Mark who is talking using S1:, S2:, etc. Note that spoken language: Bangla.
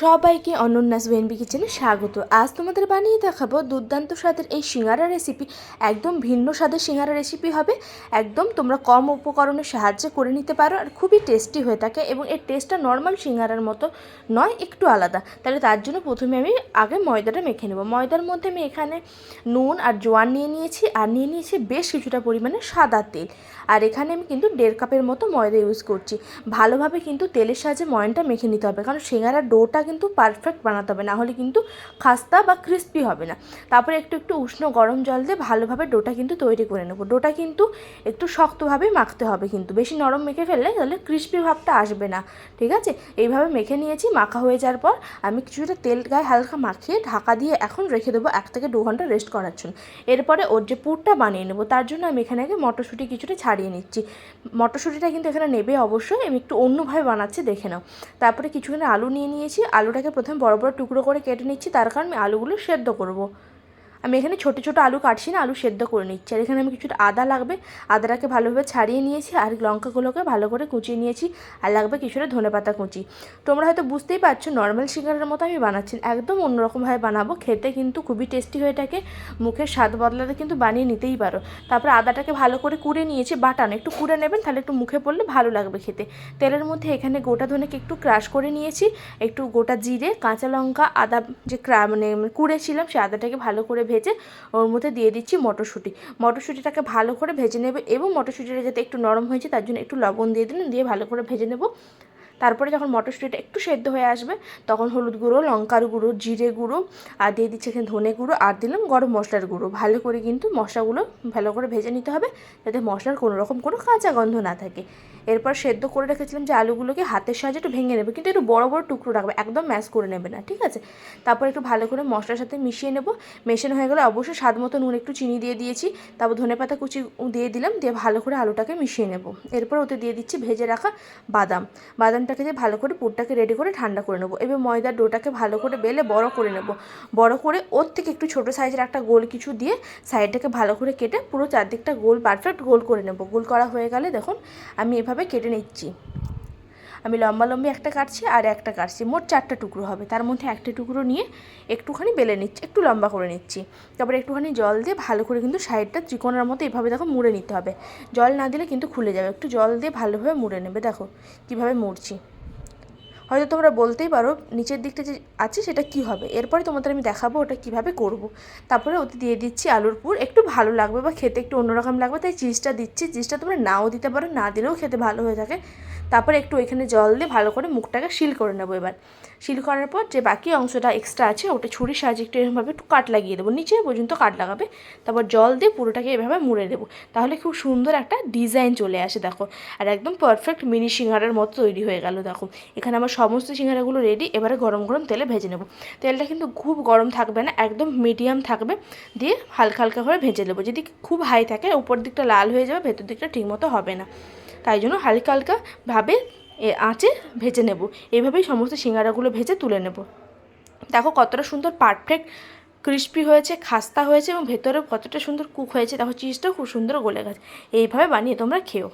S1: সবাইকে অনন্যাস ভেনবি কিচেনে স্বাগত। আজ তোমাদের বানিয়ে দেখাবো দুর্দান্ত স্বাদের এই সিঙ্গারা রেসিপি একদম ভিন্ন স্বাদের সিঙ্গারা রেসিপি হবে। একদম তোমরা কম উপকরণের সাহায্যে করে নিতে পারো আর খুবই টেস্টি হয়ে থাকে এবং এর টেস্টটা নর্মাল সিঙ্গারার মতো নয়, একটু আলাদা। তাহলে তার জন্য প্রথমে আমি আগে ময়দাটা মেখে নেব। ময়দার মধ্যে আমি এখানে নুন আর জোয়ান নিয়ে নিয়েছি আর নিয়ে নিয়েছি বেশ কিছুটা পরিমাণে সাদা তেল। আর এখানে আমি কিন্তু দেড় কাপের মতো ময়দা ইউজ করছি। ভালোভাবে কিন্তু তেলের সাহায্যে ময়নটা মেখে নিতে হবে। কারণ সিঙ্গারার ডোটা কিন্তু পারফেক্ট বানাতে হবে না হলে কিন্তু খাস্তা বা ক্রিস্পি হবে না। তারপরে একটু একটু উষ্ণ গরম জল দিয়ে ভালোভাবে ডোটা কিন্তু তৈরি করে নেব। ডোটা কিন্তু একটু শক্তভাবে মাখতে হবে কিন্তু, বেশি নরম মেখে ফেললে তাহলে ক্রিস্পি ভাবটা আসবে না, ঠিক আছে? এইভাবে মেখে নিয়েছি, মাখা হয়ে যাওয়ার পর আমি কিছুটা তেল গায়ে হালকা মাখিয়ে ঢাকা দিয়ে এখন রেখে দেবো এক থেকে দু ঘণ্টা রেস্ট করার জন্য। এরপরে ওর যে পুরটা বানিয়ে নেব, তার জন্য আমি এখানে আগে মটরশুঁটি কিছুটা ছাড়িয়ে নিচ্ছি। মটরশুঁটিটা কিন্তু এখানে নেবে অবশ্যই, আমি একটু অন্যভাবে বানাচ্ছি, দেখে নাও। তারপরে কিছুখানি আলু নিয়ে নিয়েছি আলুটাকে প্রথমে বড় বড় টুকরো করে কেটে নিচ্ছি তার কারণ আমি আলুগুলো সেদ্ধ করব। আমি এখানে ছোটো ছোটো আলু কাটছি না, আলু সেদ্ধ করে নিচ্ছি। আর এখানে আমি কিছুটা আদা লাগবে, আদাটাকে ভালোভাবে ছাড়িয়ে নিয়েছি আর লঙ্কাগুলোকে ভালো করে কুচিয়ে নিয়েছি আর লাগবে কিছুটা ধনে পাতা কুচি। তোমরা হয়তো বুঝতেই পারছ, নর্মাল সিঙ্গারের মতো আমি বানাচ্ছি একদম অন্যরকমভাবে বানাবো, খেতে কিন্তু খুবই টেস্টি হয়ে থাকে, মুখের স্বাদ বদলাতে কিন্তু বানিয়ে নিতেই পারো। তারপরে আদাটাকে ভালো করে কুড়ে নিয়েছি, বাটানো, একটু কুড়ে নেবেন, তাহলে একটু মুখে পড়লে ভালো লাগবে খেতে। তেলের মধ্যে এখানে গোটা ধনেকে একটু ক্রাশ করে নিয়েছি, একটু গোটা জিরে, কাঁচা লঙ্কা, আদা যে ক্রা মানে কুড়েছিলাম সেই আদাটাকে ভালো করে ভেজে ওর মধ্যে দিয়ে দিচ্ছি মটরশুঁটি। মটরশুঁটিটাকে ভালো করে ভেজে নেবে এবং মটরশুঁটিটা যাতে একটু নরম হয়েছে তার জন্য একটু লবণ দিয়ে দিন দিয়ে ভালো করে ভেজে নেব। তারপরে যখন মটরশুঁটিটা একটু সেদ্ধ হয়ে আসবে, তখন হলুদ গুঁড়ো, লঙ্কার গুঁড়ো, জিরে গুঁড়ো, আর দিয়ে দিচ্ছি এখানে ধনে গুঁড়ো, আর দিলাম গরম মশলার গুঁড়ো। ভালো করে কিন্তু মশলাগুলো ভালো করে ভেজে নিতে হবে, যাতে মশলার কোনো রকম কোনো কাঁচা গন্ধ না থাকে। এরপর সেদ্ধ করে রেখেছিলাম যে আলুগুলোকে হাতের সাহায্যে একটু ভেঙে নেবে, কিন্তু একটু বড় বড় টুকরো রাখবে, একদম ম্যাশ করে নেবে না, ঠিক আছে? তারপর একটু ভালো করে মশলার সাথে মিশিয়ে নেব। মেশানো হয়ে গেলে অবশ্যই স্বাদ মতো নুন, একটু চিনি দিয়ে দিয়েছি, তারপর ধনে পাতা কুচি দিয়ে দিলাম, দিয়ে ভালো করে আলুটাকে মিশিয়ে নেব। এরপর ওতে দিয়ে দিচ্ছি ভেজে রাখা বাদাম। বাদাম বাদামটাকে দিয়ে ভালো করে পুরটাকে রেডি করে ঠান্ডা করে নেব। এবার ময়দার ডোটাকে ভালো করে বেলে বড় করে নেব। বড় করে ওর থেকে একটু ছোটো সাইজের একটা গোল কিছু দিয়ে সাইডটাকে ভালো করে কেটে পুরো চারদিকটা গোল পারফেক্ট গোল করে নেব। গোল করা হয়ে গেলে দেখুন, আমি এভাবে কেটে নিচ্ছি। আমি লম্বা লম্বি একটা কাটছি আর একটা কাটছি, মোট চারটা টুকরো হবে। তার মধ্যে একটা টুকরো নিয়ে একটুখানি বেলে নিচ্ছি, একটু লম্বা করে নিচ্ছি। তারপরে একটুখানি জল দিয়ে ভালো করে কিন্তু সাইডটা ত্রিকোণের মতো এভাবে দেখো মুড়ে নিতে হবে। জল না দিলে কিন্তু খুলে যাবে। একটু জল দিয়ে ভালোভাবে মুড়ে নেবে। দেখো কীভাবে মুড়ছি। হয়তো তোমরা বলতেই পারো নিচের দিকটা যে আছে সেটা কি হবে। এরপরে তোমাদের আমি দেখাবো ওটা কীভাবে করব। তারপরে ওতে দিয়ে দিচ্ছি আলুর পুর। একটু ভালো লাগবে বা খেতে একটু অন্যরকম লাগবে, তাই চিজটা দিচ্ছি। চিজটা তোমরা নাও দিতে পারো, না দিলেও খেতে ভালো হয়ে থাকে। তারপরে একটু ওইখানে জল দিয়ে ভালো করে মুখটাকে শিল করে নেব এবার। শিল করার পর যে বাকি অংশটা এক্সট্রা আছে, ওটা ছুরির সাহায্যে একটু এরকমভাবে একটু কাট লাগিয়ে দেবো। নিচে পর্যন্ত কাট লাগাবে। তারপর জল দিয়ে পুরোটাকে এভাবে মুড়ে দেবো। তাহলে খুব সুন্দর একটা ডিজাইন চলে আসে, দেখো। আর একদম পারফেক্ট মিনি সিঙ্গারার মতো তৈরি হয়ে গেল, দেখো। এখানে আমার সমস্ত সিঙ্গারাগুলো রেডি এবারে গরম গরম তেলে ভেজে নেব। তেলটা কিন্তু খুব গরম থাকবে না, একদম মিডিয়াম থাকবে, দিয়ে হালকা হালকা করে ভেজে নেব। যদি খুব হাই থাকে, উপর দিকটা লাল হয়ে যাবে, ভেতর দিকটা ঠিকমতো হবে না। তাই জন্য হালকা হালকাভাবে আঁচে ভেজে নেব। এইভাবেই সমস্ত সিঙ্গারাগুলো ভেজে তুলে নেব। দেখো কতটা সুন্দর পারফেক্ট ক্রিস্পি হয়েছে, খাস্তা হয়েছে, এবং ভেতরে কতটা সুন্দর কুক হয়েছে। দেখো চিজটাও খুব সুন্দর গলে গেছে। এইভাবে বানিয়ে তোমরা খেও